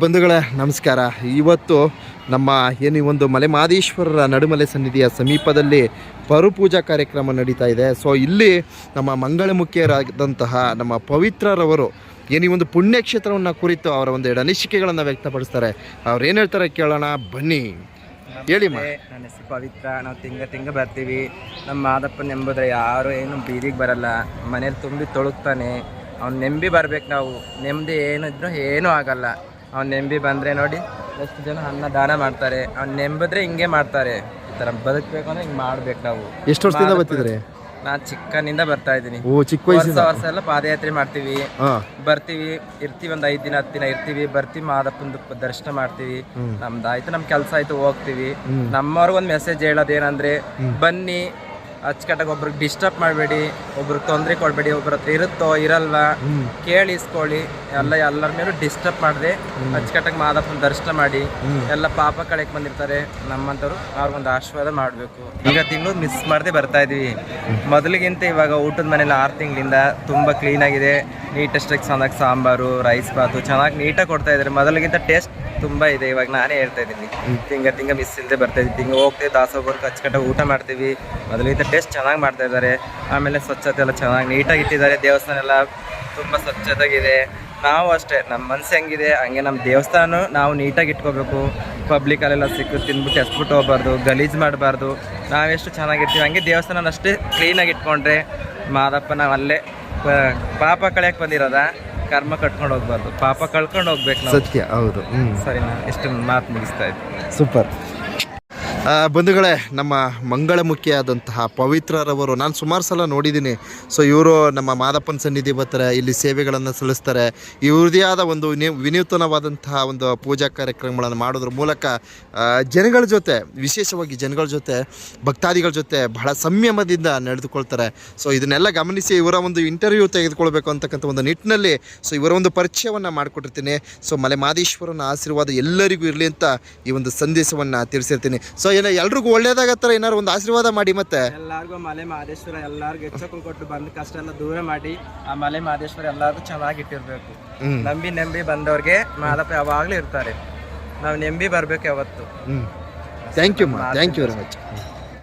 ಬಂಧುಗಳೇ ನಮಸ್ಕಾರ. ಇವತ್ತು ನಮ್ಮ ಏನು ಒಂದು ಮಲೆ ಮಹದೇಶ್ವರರ ನಡುಮಲೆ ಸನ್ನಿಧಿಯ ಸಮೀಪದಲ್ಲಿ ಪರುಪೂಜಾ ಕಾರ್ಯಕ್ರಮ ನಡೀತಾ ಇದೆ. ಸೊ ಇಲ್ಲಿ ನಮ್ಮ ಮಂಗಳಮುಖಿಯರಾದಂತಹ ನಮ್ಮ ಪವಿತ್ರರವರು ಏನು ಈ ಒಂದು ಪುಣ್ಯಕ್ಷೇತ್ರವನ್ನು ಕುರಿತು ಅವರ ಒಂದು ಎರಡು ಅನಿಸಿಕೆಗಳನ್ನು ವ್ಯಕ್ತಪಡಿಸ್ತಾರೆ. ಅವ್ರು ಏನು ಹೇಳ್ತಾರೆ ಕೇಳೋಣ ಬನ್ನಿ. ಹೇಳಿ ನನ್ನ ಹೆಸರು ಪವಿತ್ರ. ನಾವು ತಿಂಗ ತಿಂಗ ಬರ್ತೀವಿ. ನಮ್ಮ ಮಾದಪ್ಪನ ಎಂಬುದ್ರೆ ಯಾರು ಏನು ಬೀದಿಗೆ ಬರಲ್ಲ. ಮನೇಲಿ ತುಂಬಿ ತೊಳಗ್ತಾನೆ. ಅವ್ನು ನೆಂಬಿ ಬರ್ಬೇಕು ನಾವು. ನೆಮ್ಮದಿ ಏನಿದ್ರು ಏನೂ ಆಗಲ್ಲ. ಅವ್ನು ನೆಂಬಿ ಬಂದರೆ ನೋಡಿ ಎಷ್ಟು ಜನ ಅನ್ನ ದಾನ ಮಾಡ್ತಾರೆ. ಅವ್ನು ನೆಂಬಿದ್ರೆ ಹಿಂಗೆ ಮಾಡ್ತಾರೆ. ಈ ಥರ ಬದುಕಬೇಕು ಅಂದ್ರೆ ಹಿಂಗೆ ಮಾಡ್ಬೇಕು ನಾವು. ಎಷ್ಟು ವರ್ಷದಿಂದ ಬರ್ತಿದ್ರೆ? ನಾನು ಚಿಕ್ಕನಿಂದ ಬರ್ತಾ ಇದ್ದೀನಿ. ಓ ಚಿಕ್ಕ ವರ್ಷ ವಯಸ್ಸಿಂದ? ವರ್ಷ ಎಲ್ಲ ಪಾದಯಾತ್ರೆ ಮಾಡ್ತೀವಿ. ಹಾಂ. ಬರ್ತೀವಿ ಇರ್ತೀವಿ ಒಂದು ಐದು ದಿನ ಹತ್ತು ದಿನ ಇರ್ತೀವಿ. ಬರ್ತೀವಿ ಮಾದಪ್ಪಂದು ದರ್ಶನ ಮಾಡ್ತೀವಿ. ನಮ್ದಾಯ್ತು ನಮ್ಮ ಕೆಲಸ ಆಯ್ತು ಹೋಗ್ತೀವಿ. ನಮ್ಮವ್ರಿಗೊಂದ್ ನಮ್ಮವ್ರಿಗೆ ಒಂದು ಮೆಸೇಜ್ ಹೇಳೋದೇನಂದ್ರೆ ಬನ್ನಿ ಅಚ್ಚುಕಟ್ಟಾಗಿ ಒಬ್ರಿಗೆ ಡಿಸ್ಟರ್ಬ್ ಮಾಡಬೇಡಿ ಒಬ್ರಿಗೆ ತೊಂದರೆ ಕೊಡಬೇಡಿ ಒಬ್ರ ಹತ್ರ ಇರುತ್ತೋ ಇರಲ್ವಾ. ಕೇಳಿ ಇಸ್ಕೊಳ್ಳಿ ಎಲ್ಲ ಎಲ್ಲರ ಮೇಲೂ ಡಿಸ್ಟರ್ಬ್ ಮಾಡಿದೆ ಅಚ್ಚುಕಟ್ಟಾಗಿ ಮಾದಪ್ಪನ ದರ್ಶನ ಮಾಡಿ ಎಲ್ಲ ಪಾಪ ಕಳೆಕ್ ಬಂದಿರ್ತಾರೆ. ನಮ್ಮಂಥವ್ರು ಅವ್ರಿಗೊಂದು ಆಶೀರ್ವಾದ ಮಾಡಬೇಕು. ಈಗ ತಿಂಗಳು ಮಿಸ್ ಮಾಡದೆ ಬರ್ತಾ ಇದೀವಿ. ಮೊದಲಿಗಿಂತ ಇವಾಗ ಊಟದ ಮನೇಲಿ ಆರು ತಿಂಗಳಿಂದ ತುಂಬ ಕ್ಲೀನ್ ಆಗಿದೆ. ನೀಟೆಸ್ಟಾಗಿ ಚೆನ್ನಾಗಿ ಸಾಂಬಾರು ರೈಸ್ ಬಾತು ಚೆನ್ನಾಗಿ ನೀಟಾಗಿ ಕೊಡ್ತಾ ಇದ್ದಾರೆ. ಮೊದಲಿಗಿಂತ ಟೇಸ್ಟ್ ತುಂಬ ಇದೆ. ಇವಾಗ ನಾನೇ ಹೇಳ್ತಾ ಇದ್ದೀನಿ. ತಿಂಗ ತಿಂಗ ಮಿಸ್ ಇಲ್ಲದೆ ಬರ್ತಾ ಇದ್ದೀವಿ ತಿಂಗ ಹೋಗ್ತೀವಿ ದಾಸೋಗೋರ್ಗೆ ಅಚ್ಚುಕಟ್ಟಾಗಿ ಊಟ ಮಾಡ್ತೀವಿ. ಮೊದಲಿಂದ ಟೇಸ್ಟ್ ಚೆನ್ನಾಗಿ ಮಾಡ್ತಾ ಇದ್ದಾರೆ. ಆಮೇಲೆ ಸ್ವಚ್ಛತೆ ಎಲ್ಲ ಚೆನ್ನಾಗಿ ನೀಟಾಗಿ ಇಟ್ಟಿದ್ದಾರೆ. ದೇವಸ್ಥಾನ ಎಲ್ಲ ತುಂಬ ಸ್ವಚ್ಛತೆಯಾಗಿದೆ ನಾವು ಅಷ್ಟೇ ನಮ್ಮ ಮನಸ್ಸು ಹೆಂಗಿದೆ ಹಂಗೆ ನಮ್ಮ ದೇವಸ್ಥಾನ ನಾವು ನೀಟಾಗಿ ಇಟ್ಕೋಬೇಕು. ಪಬ್ಲಿಕಲ್ಲೆಲ್ಲ ಸಿಕ್ಕು ತಿಂದ್ಬಿಟ್ಟು ಎಸ್ಬಿಟ್ಟು ಹೋಗ್ಬಾರ್ದು ಗಲೀಜು ಮಾಡಬಾರ್ದು. ನಾವೆಷ್ಟು ಚೆನ್ನಾಗಿರ್ತೀವಿ. ಹಂಗೆ ದೇವಸ್ಥಾನ ಅಷ್ಟೇ ಕ್ಲೀನಾಗಿ ಇಟ್ಕೊಂಡ್ರೆ ಮಾದಪ್ಪ ನಾವು ಅಲ್ಲೇ ಪಾಪ ಕಳೆಯಕ್ಕೆ ಬಂದಿರೋದ? ಕರ್ಮ ಕಟ್ಕೊಂಡು ಹೋಗ್ಬಾರ್ದು. ಪಾಪ ಕಳ್ಕೊಂಡು ಹೋಗ್ಬೇಕು ನಾವು. ಸತ್ಯ ಹೌದು ಹ್ಞೂ ಸರಿನಾ? ಎಷ್ಟು ಮಾತು ಮುಗಿಸ್ತಾ ಇದ್ದೀನಿ. ಸೂಪರ್. ಬಂಧುಗಳೇ, ನಮ್ಮ ಮಂಗಳಮುಖಿಯಾದಂತಹ ಪವಿತ್ರರವರು, ನಾನು ಸುಮಾರು ಸಲ ನೋಡಿದ್ದೀನಿ ಸೊ ಇವರು ನಮ್ಮ ಮಾದಪ್ಪನ ಸನ್ನಿಧಿ ಬರ್ತಾರೆ, ಇಲ್ಲಿ ಸೇವೆಗಳನ್ನು ಸಲ್ಲಿಸ್ತಾರೆ. ಇವ್ರದೇ ಆದ ಒಂದು ವಿನಿ, ವಿನೂತನವಾದಂತಹ ಒಂದು ಪೂಜಾ ಕಾರ್ಯಕ್ರಮಗಳನ್ನು ಮಾಡೋದ್ರ ಮೂಲಕ ಜನಗಳ ಜೊತೆ, ವಿಶೇಷವಾಗಿ ಜನಗಳ ಜೊತೆ, ಭಕ್ತಾದಿಗಳ ಜೊತೆ ಬಹಳ ಸಂಯಮದಿಂದ ನಡೆದುಕೊಳ್ತಾರೆ. ಸೊ ಇದನ್ನೆಲ್ಲ ಗಮನಿಸಿ ಇವರ ಒಂದು ಇಂಟರ್ವ್ಯೂ ತೆಗೆದುಕೊಳ್ಬೇಕು ಅಂತಕ್ಕಂಥ ಒಂದು ನಿಟ್ಟಿನಲ್ಲಿ ಸೊ ಇವರ ಒಂದು ಪರಿಚಯವನ್ನು ಮಾಡಿಕೊಟ್ಟಿರ್ತೀನಿ. ಸೊ ಮಲೆ, ಮಾದೇಶ್ವರನ ಆಶೀರ್ವಾದ ಎಲ್ಲರಿಗೂ ಇರಲಿ ಅಂತ ಈ ಒಂದು ಸಂದೇಶವನ್ನು ತಿಳಿಸಿರ್ತೀನಿ. ಸೊ ಏನೋ ಎಲ್ರಿಗೂ ಒಳ್ಳೇದಾಗತ್ತರ ಏನಾರು ಒಂದು ಆಶೀರ್ವಾದ ಮಾಡಿ ಮತ್ತೆ. ಎಲ್ಲಾರ್ಗೂ ಮಲೆ ಮಹದೇಶ್ವರ ಎಲ್ಲಾರ್ಗು ಹೆಚ್ಚಕ್ಕೂ ಕೊಟ್ಟು ಬಂದ ಕಷ್ಟ ಎಲ್ಲ ದೂರ ಮಾಡಿ ಆ ಮಲೆ ಮಹದೇಶ್ವರ ಎಲ್ಲಾರ್ಗು ಚೆನ್ನಾಗಿ ಇಟ್ಟಿರ್ಬೇಕು. ನಂಬಿ ನಂಬಿ ಬಂದವ್ರಿಗೆ ಮಾದಪ್ಪ ಯಾವಾಗ್ಲೂ ಇರ್ತಾರೆ. ನಾವು ನಂಬಿ ಬರ್ಬೇಕು ಯಾವತ್ತು. Thank you thank you very much